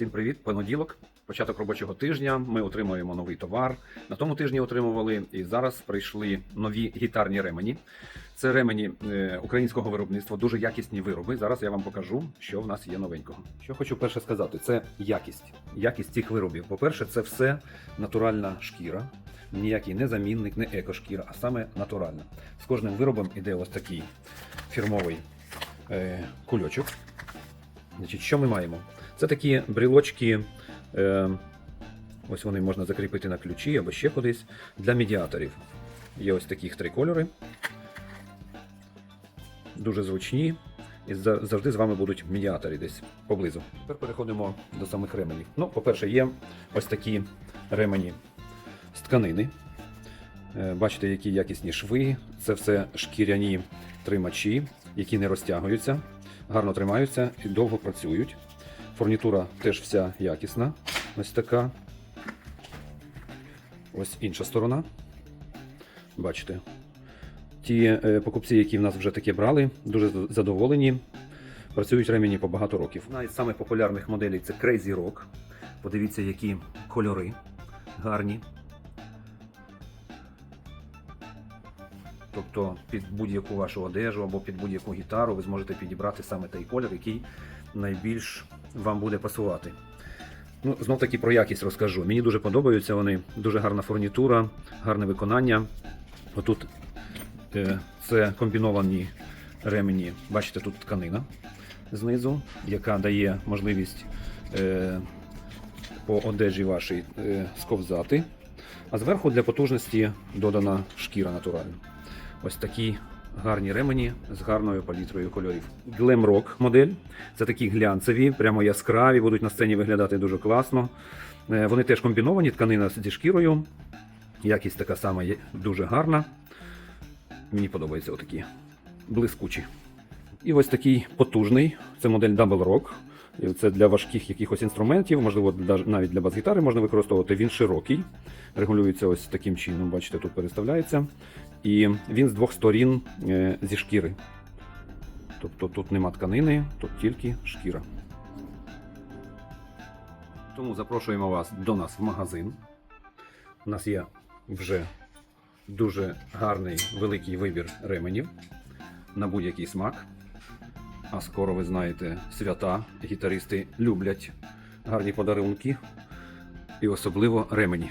Всім привіт, понеділок, початок робочого тижня. Ми отримуємо новий товар. На тому тижні отримували, і зараз прийшли нові гітарні ремені. Це ремені е, українського виробництва, дуже якісні вироби. Зараз я вам покажу, що в нас є новенького. Що хочу перше сказати, це якість. Якість цих виробів. По-перше, це все натуральна шкіра. Ніякий не замінник, не екошкіра, а саме натуральна. З кожним виробом іде ось такий фірмовий е, кульочок. Значить, що ми маємо? Це такі брілочки, е, ось вони можна закріпити на ключі або ще кудись для медіаторів. Є ось таких три кольори. Дуже зручні. І завжди з вами будуть медіатори десь поблизу. Тепер переходимо до самих ременів. Ну, по-перше, є ось такі ремені з тканини. Е, Бачите, які якісні шви. Це все шкіряні тримачі, які не розтягуються, гарно тримаються і довго працюють. Фурнітура теж вся якісна. Ось така. Ось інша сторона. Бачите. Ті е, покупці, які в нас вже таке брали, дуже задоволені. Працюють ремені по багато років. Одна із самих моделей це Crazy Rock. Подивіться, які кольори гарні. Тобто під будь-яку вашу одежу або під будь-яку гітару ви зможете підібрати саме той колір, який найбільш вам буде пасувати. Ну, знов таки про якість розкажу. Мені дуже подобаються вони, дуже гарна фурнітура, гарне виконання. Отут е, це комбіновані ремені. Бачите, тут тканина знизу, яка дає можливість е, по одежі вашій е, сковзати. А зверху для потужності додана шкіра натуральна. Ось такі гарні ремені з гарною палітрою кольорів. Glam Rock модель. Це такі глянцеві, прямо яскраві, будуть на сцені виглядати дуже класно. Е, Вони теж комбіновані, тканина зі шкірою. Якість така сама дуже гарна. Мені подобаються отакі блискучі. І ось такий потужний. Це модель Double Rock. Це для важких якихось інструментів, можливо, навіть для бас-гітари можна використовувати. Він широкий, регулюється ось таким чином. Бачите, тут переставляється. І він з двох сторін е, зі шкіри. Тобто тут нема тканини, тут тільки шкіра. Тому запрошуємо вас до нас в магазин. У нас є вже дуже гарний великий вибір ременів на будь-який смак. А скоро ви знаєте, свята гітаристи люблять гарні подарунки і особливо ремені.